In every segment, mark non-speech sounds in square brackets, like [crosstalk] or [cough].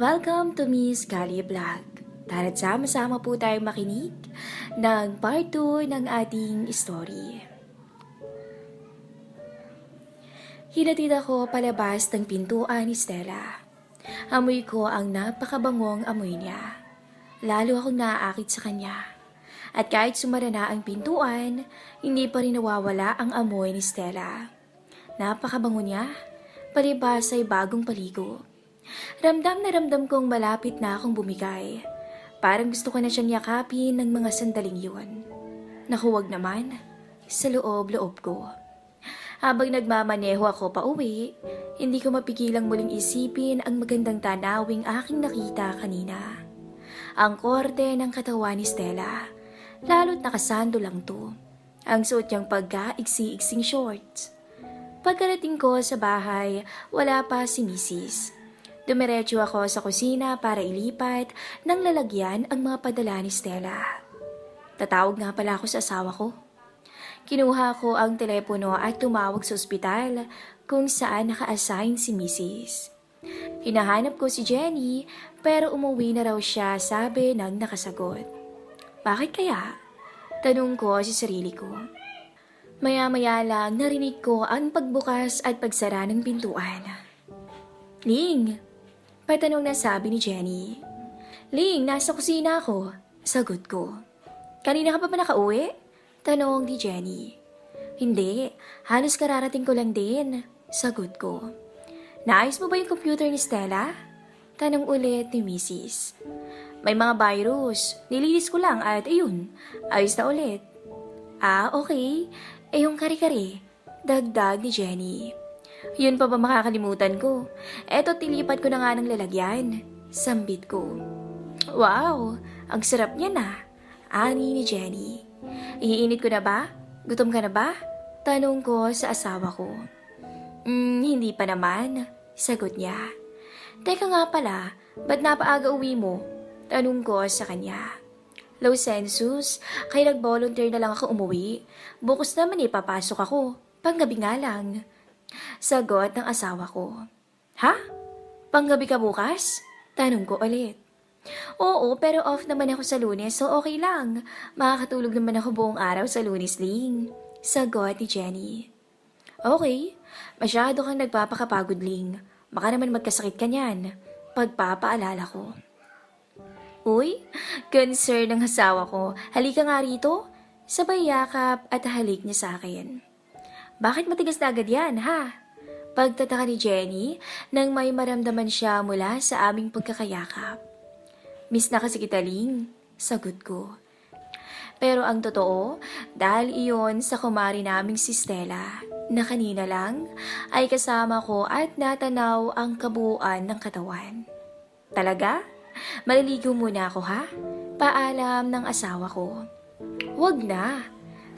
Welcome to Miss Kali Vlog. Tara't sama-sama po tayong makinig ng part 2 ng ating story. Hinatid ako palabas ng pintuan ni Stella. Amoy ko ang napakabangong amoy niya. Lalo akong naaakit sa kanya. At kahit sumara na ang pintuan, hindi pa rin nawawala ang amoy ni Stella. Napakabango niya, palibas ay bagong paligo. Ramdam na ramdam kong malapit na akong bumigay. Parang gusto ko na siyang yakapin ng mga sandaling yun. Nakuwag naman, sa loob-loob ko. Habang nagmamaneho ako pa uwi, hindi ko mapigilang muling isipin ang magandang tanawing aking nakita kanina. Ang korde ng katawan ni Stella, lalo't nakasando lang to. Ang suot niyang pagka-iksi-iksing shorts. Pagkarating ko sa bahay, wala pa si Mrs. Dumiretso ako sa kusina para ilipat ng lalagyan ang mga padala ni Stella. Tatawag nga pala ako sa asawa ko. Kinuha ko ang telepono at tumawag sa ospital kung saan naka-assign si Mrs. Hinahanap ko si Jenny pero umuwi na raw siya sabi ng nakasagot. Bakit kaya? Tanong ko sa sarili ko. Maya-maya lang narinig ko ang pagbukas at pagsara ng pintuan. Ling! Patanong na sabi ni Jenny. Ling, nasa kusina ako. Sagot ko. Kanina ka pa ba nakauwi? Tanong ni Jenny. Hindi, halos kararating ko lang din. Sagot ko. Naayos mo ba yung computer ni Stella? Tanong ulit ni Mrs. May mga virus. Nililis ko lang at ayun, ayos na ulit. Ah, okay. Eh yung kare-kare. Dagdag ni Jenny. Yun pa ba makakalimutan ko? Eto tilipat ko na nga ng lalagyan. Sambit ko. Wow, ang sarap niya na. Ani ni Jenny. Iinit ko na ba? Gutom ka na ba? Tanong ko sa asawa ko. Hmm, hindi pa naman. Sagot niya. Teka nga pala, ba't napaaga uwi mo? Tanong ko sa kanya. Low census, kaya nag-volunteer na lang ako umuwi. Bukas naman ipapasok ako. Panggabi nga lang. Sagot ng asawa ko. Ha? Panggabi ka bukas? Tanong ko ulit. Oo, pero off naman ako sa lunes, so okay lang. Makakatulog naman ako buong araw sa lunes, Ling. Sagot ni Jenny. Okay, masyado kang nagpapakapagod, Ling. Baka naman magkasakit ka niyan. Pagpapaalala ko. Uy, concern ng asawa ko. Halika nga rito. Sabay yakap at halik niya sa akin. Bakit matigas na agad yan, ha? Pagtataka ni Jenny nang may maramdaman siya mula sa aming pagkakayakap. Miss na kasi kita, Ling. Sagot ko. Pero ang totoo, dahil iyon sa kumari naming si Stella, na kanina lang ay kasama ko at natanaw ang kabuuan ng katawan. Talaga? Maliligo muna ako ha? Paalam ng asawa ko. Wag na.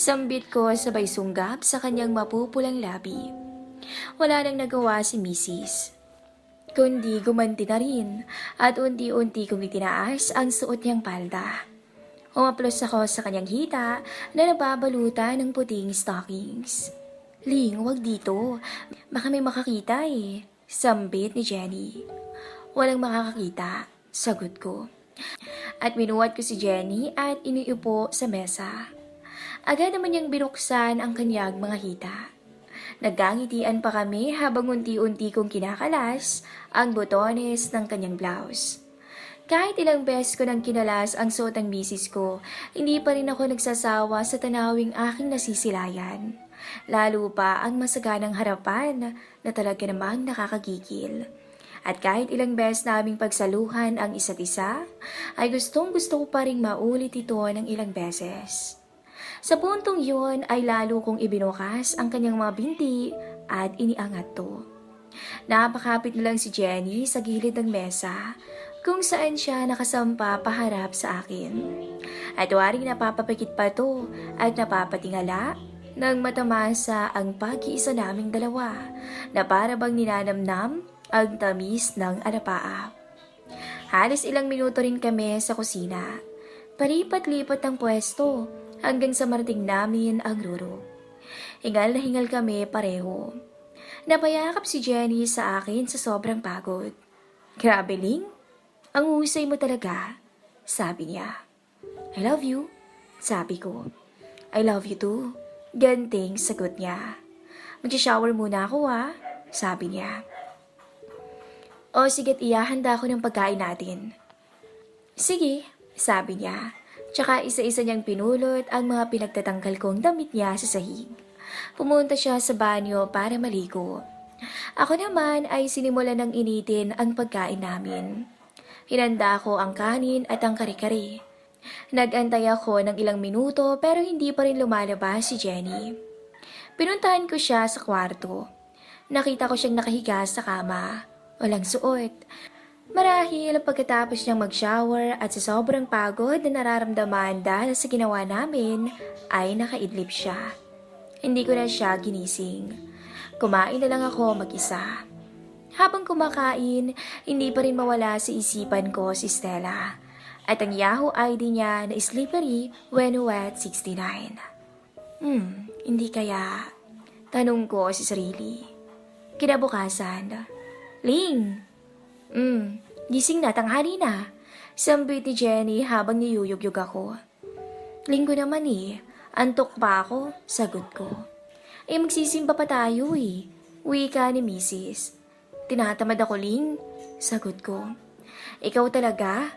Sambit ko sabay sunggap sa kanyang mapupulang labi. Wala nang nagawa si Mrs. Kundi gumanti na rin at unti-unti kong itinaas ang suot niyang palda. Umaplos ako sa kanyang hita na nababalutan ng puting stockings. Ling, wag dito. Baka may makakita eh. Sambit ni Jenny. Walang makakakita, sagot ko. At minuwat ko si Jenny at iniupo sa mesa. Agad naman niyang binuksan ang kanyang mga hita. Nagkangitian pa kami habang unti-unti kong kinakalas ang botones ng kanyang blouse. Kahit ilang beses ko nang kinalas ang suot ng misis ko, hindi pa rin ako nagsasawa sa tanawing aking nasisilayan. Lalo pa ang masaganang harapan na talaga namang nakakagigil. At kahit ilang beses naming pagsaluhan ang isa't isa, ay gustong gusto ko pa rin maulit ito ng ilang beses. Sa puntong yun ay lalo kong ibinukas ang kanyang mga binti at iniangat to. Napakapit na lang si Jenny sa gilid ng mesa kung saan siya nakasampa paharap sa akin. At waring napapapikit pa to at napapatingala nang matamasa ang pag-iisa naming dalawa na para bang ninanamnam ang tamis ng alapaa. Halos ilang minuto rin kami sa kusina. Palipat-lipat ang pwesto hanggang sa marating namin ang ruro. Hingal na hingal kami pareho. Napayakap si Jenny sa akin sa sobrang pagod. Grabe, Ling. Ang husay mo talaga, sabi niya. I love you, sabi ko. I love you too, ganting sagot niya. Mag-shower muna ako ha, sabi niya. O sige't iyahanda ko ng pagkain natin. Sige, sabi niya. Tsaka isa-isa niyang pinulot ang mga pinagtatanggal kong damit niya sa sahig. Pumunta siya sa banyo para maligo. Ako naman ay sinimula ng initin ang pagkain namin. Hinanda ko ang kanin at ang kare-kare. Nag-antay ako ng ilang minuto pero hindi pa rin lumalabas si Jenny. Pinuntahan ko siya sa kwarto. Nakita ko siyang nakahiga sa kama. Walang suot. Marahil pagkatapos niyang mag-shower at sa sobrang pagod na nararamdaman dahil sa ginawa namin, ay nakaidlip siya. Hindi ko na siya ginising. Kumain na lang ako mag-isa. Habang kumakain, hindi pa rin mawala sa isipan ko si Stella. At ang Yahoo ID niya na slippery when wet 69. Hmm, hindi kaya. Tanong ko si sarili. Kinabukasan, Ling! Hmm, gising na, tanghali na. Sambit ni Jenny habang niyuyugyug ako. Linggo naman eh. Antok pa ako, sagot ko. Eh magsisimba pa tayo eh. Uwi ka ni Mrs. Tinatamad ako, Ling. Sagot ko. Ikaw talaga?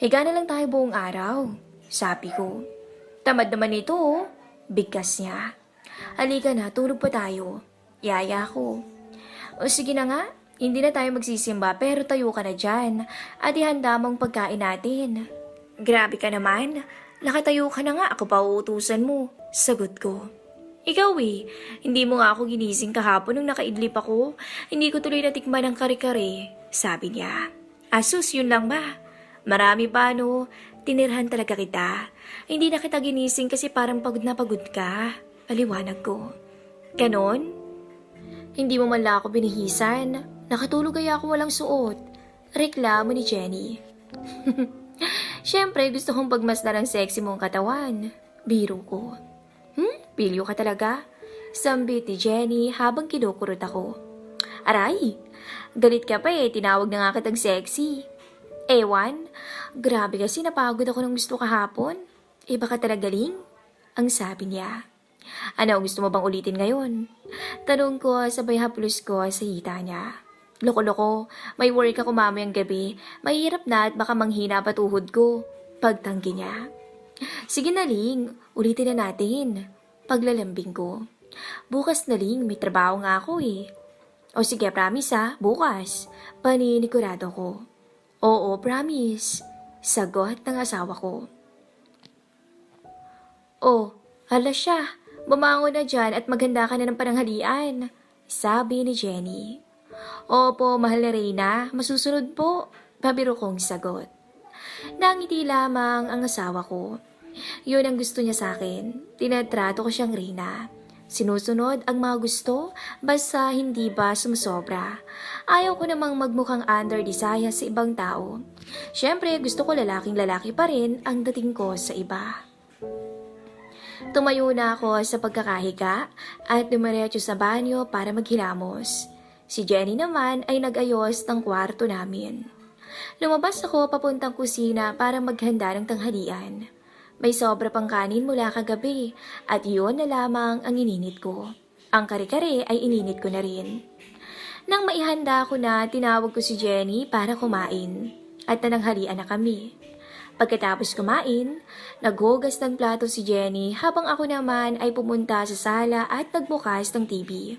Higa na lang tayo buong araw. Sabi ko. Tamad naman ito oh. Bigkas niya. Halika na, tulog pa tayo. Yaya ko. O sige na nga, hindi na tayo magsisimba pero tayo ka na dyan at ihanda mong pagkain natin. Grabe ka naman. Nakatayo ka na nga ako pa uutusan mo. Sagot ko. Ikaw eh, hindi mo nga ako ginising kahapon nung nakaidlip ako. Hindi ko tuloy natikman ang kare-kare. Sabi niya. Asus, yun lang ba? Marami pa no. Tinirhan talaga kita. Hindi na kita ginising kasi parang pagod na pagod ka. Paliwanag ko. Ganon? Hindi mo man lang ako binihisan. Nakatulog kaya ako walang suot. Reklamo ni Jenny. [laughs] Siyempre, gusto kong pagmasdan ang sexy mong katawan. Biro ko. Hmm? Pilyo ka talaga? Sambit ni Jenny habang kinukurot ako. Aray! Galit ka pa eh, tinawag na nga kitang sexy. Ewan, grabe kasi napagod ako ng gusto kahapon. Iba ka talaga galing? Ang sabi niya. Ano, gusto mo bang ulitin ngayon? Tanong ko sabay haplos ko sa hita niya. Loko-loko, may work ako mamayang gabi. Mahirap na at baka manghina pa tuhod ko. Pagtanggi niya. Sige na, Ling. Ulitin na natin. Paglalambing ko. Bukas na, Ling. May trabaho nga ako eh. O sige, promise ha. Bukas. Paninigurado ko. Oo, promise. Sagot ng asawa ko. Oh, hala siya. Bumangon na dyan at maganda ka na ng pananghalian. Sabi ni Jenny. Opo, mahal na Reyna. Masusunod po. Pabiro kong sagot. Nangiti lamang ang asawa ko. Yun ang gusto niya sa akin. Tinatrato ko siyang Reyna. Sinusunod ang mga gusto, basta hindi ba sumusobra. Ayaw ko namang magmukhang under desire sa ibang tao. Siyempre, gusto ko lalaking lalaki pa rin ang dating ko sa iba. Tumayo na ako sa pagkakahiga at dumiretso sa banyo para maghilamos. Si Jenny naman ay nag-ayos ng kwarto namin. Lumabas ako papuntang kusina para maghanda ng tanghalian. May sobra pang kanin mula kagabi at yun na lamang ang ininit ko. Ang kare-kare ay ininit ko na rin. Nang maihanda ko na, tinawag ko si Jenny para kumain at nananghalian na kami. Pagkatapos kumain, naghugas ng plato si Jenny habang ako naman ay pumunta sa sala at nagbukas ng TV.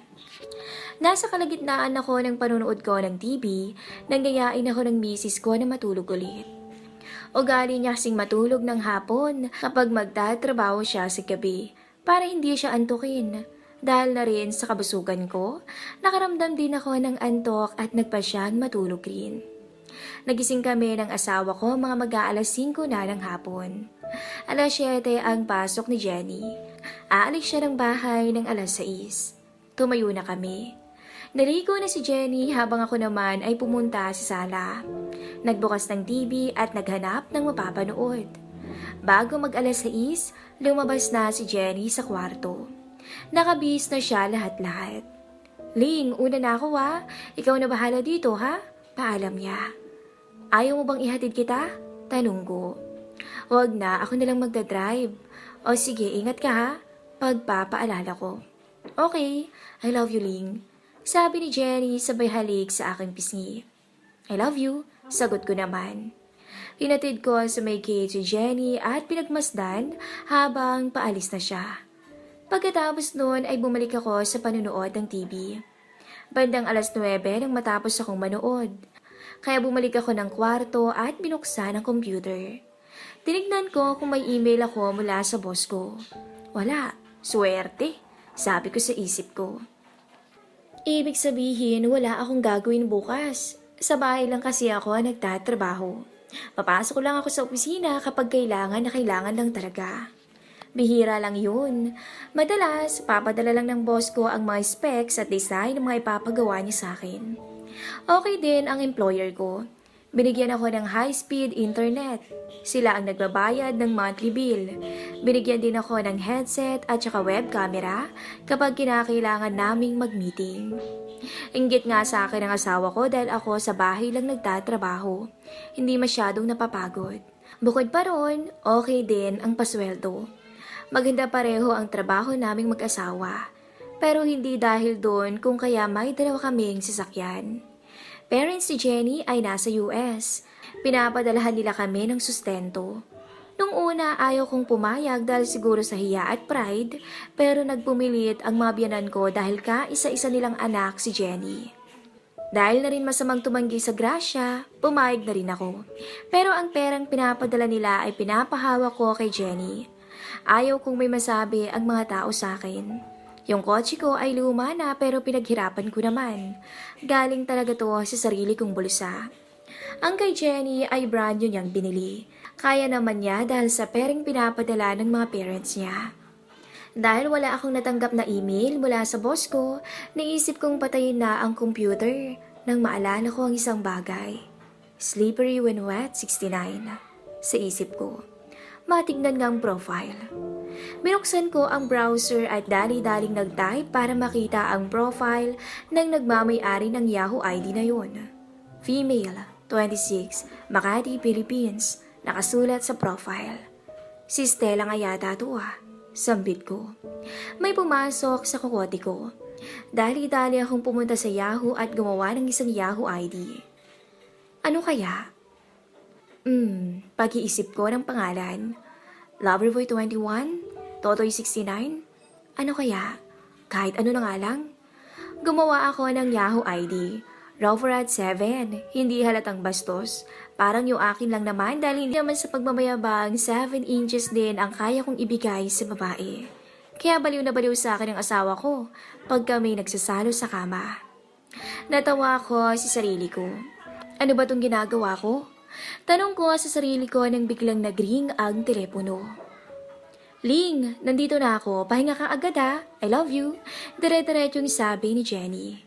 Nasa kalagitnaan ako ng panunood ko ng TV, nang gayain ako ng misis ko na matulog ulit. Ugali niya kasing matulog ng hapon kapag magtatrabaho siya sa gabi para hindi siya antukin. Dahil na rin sa kabusugan ko, nakaramdam din ako ng antok at nagpa siyang matulog rin. Nagising kami ng asawa ko mga mag-aalas 5 na ng hapon. Alas 7 ang pasok ni Jenny. Aalis siya ng bahay ng alas 6. Tumayo na kami. Naligo na si Jenny habang ako naman ay pumunta sa sala. Nagbukas ng TV at naghanap ng mapapanood. Bago mag alas 6, lumabas na si Jenny sa kwarto. Nakabis na siya lahat-lahat. Ling, una na ako ha. Ikaw na bahala dito ha? Paalam niya. Ayaw mo bang ihatid kita? Tanong ko. Huwag na, ako nalang magdadrive. O sige, ingat ka ha. Pagpapaalala ko. Okay, I love you, Ling. Sabi ni Jenny sabay halik sa aking pisngi. I love you, sagot ko naman. Hinatid ko sa may gate si Jenny at pinagmasdan habang paalis na siya. Pagkatapos noon ay bumalik ako sa panunood ng TV. Bandang alas 9 nang matapos akong manood. Kaya bumalik ako ng kwarto at binuksan ang computer. Tinignan ko kung may email ako mula sa boss ko. Wala, swerte, sabi ko sa isip ko. Ibig sabihin, wala akong gagawin bukas. Sa bahay lang kasi ako nagtatrabaho. Papasok lang ako sa opisina kapag kailangan na kailangan lang talaga. Bihira lang yun. Madalas, papadala lang ng boss ko ang mga specs at design ng mga ipapagawa niya sa akin. Okay din ang employer ko. Binigyan ako ng high-speed internet. Sila ang nagbabayad ng monthly bill. Binigyan din ako ng headset at saka web camera kapag kinakailangan naming mag-meeting. Inggit nga sa akin ang asawa ko dahil ako sa bahay lang nagtatrabaho. Hindi masyadong napapagod. Bukod pa ron, okay din ang pasweldo. Maganda pareho ang trabaho naming mag-asawa. Pero hindi dahil doon kung kaya may dalawa kaming sasakyan. Parents ni Jenny ay nasa US. Pinapadalahan nila kami ng sustento. Nung una ayaw kong pumayag dahil siguro sa hiya at pride, pero nagpumilit ang mga biyanan ko dahil ka isa-isa nilang anak si Jenny. Dahil na rin masamang tumanggi sa grasya, pumayag na rin ako. Pero ang perang pinapadala nila ay pinapahawak ko kay Jenny. Ayaw kong may masabi ang mga tao sa akin. Yung kotse ko ay luma na pero pinaghirapan ko naman. Galing talaga to sa sarili kong bulsa. Ang kay Jenny ay brand new niyang binili. Kaya naman niya dahil sa pering pinapadala ng mga parents niya. Dahil wala akong natanggap na email mula sa boss ko, naisip kong patayin na ang computer nang maalala ko ang isang bagay. Slippery when wet, 69. Sa isip ko. Matignan nga ang profile. Binuksan ko ang browser at dali-daling nag-type para makita ang profile ng nagmamay-ari ng Yahoo ID na yun. Female, 26, Makati, Philippines, nakasulat sa profile. Si Stella nga yata to ah, sambit ko. May pumasok sa kukote ko. Dali-dali akong pumunta sa Yahoo at gumawa ng isang Yahoo ID. Ano kaya? Hmm, pag-iisip ko ng pangalan. Loverboy 21? Totoy 69? Ano kaya? Kahit ano na nga lang. Gumawa ako ng Yahoo ID. Roverad 7, hindi halatang bastos. Parang yung akin lang naman dahil hindi naman sa pagmamayabang 7 inches din ang kaya kong ibigay sa babae. Kaya baliw na baliw sa akin ang asawa ko pag kami nagsasalo sa kama. Natawa ko sa sarili ko. Ano ba tong ginagawa ko? Tanong ko sa sarili ko nang biglang nagring ang telepono. Ling, nandito na ako. Pahinga ka agad ha. I love you. Dire-diretso yung sabi ni Jenny.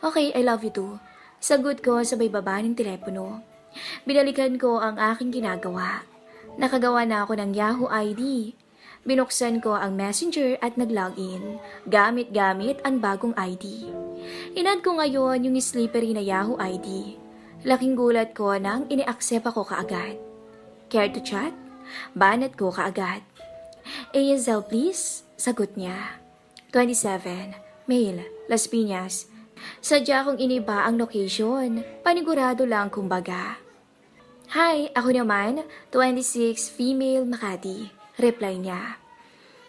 Okay, I love you too. Sagot ko sabay baba ng telepono. Binalikan ko ang aking ginagawa. Nakagawa na ako ng Yahoo ID. Binuksan ko ang messenger at nag-login. Gamit-gamit ang bagong ID. Inad ko ngayon yung slippery na Yahoo ID. Laking gulat ko nang ini-accept ako kaagad. Care to chat? Banat ko kaagad. ASL please? Sagot niya. 27. Mail. Las Piñas. Sadya kong iniba ang location. Panigurado lang kumbaga. Hi, ako naman, 26, female Makati. Reply niya.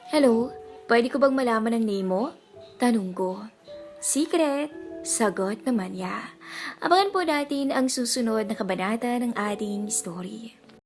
Hello, pwede ko bang malaman ang name mo? Tanong ko. Secret, sagot naman niya. Abangan po natin ang susunod na kabanata ng ating story.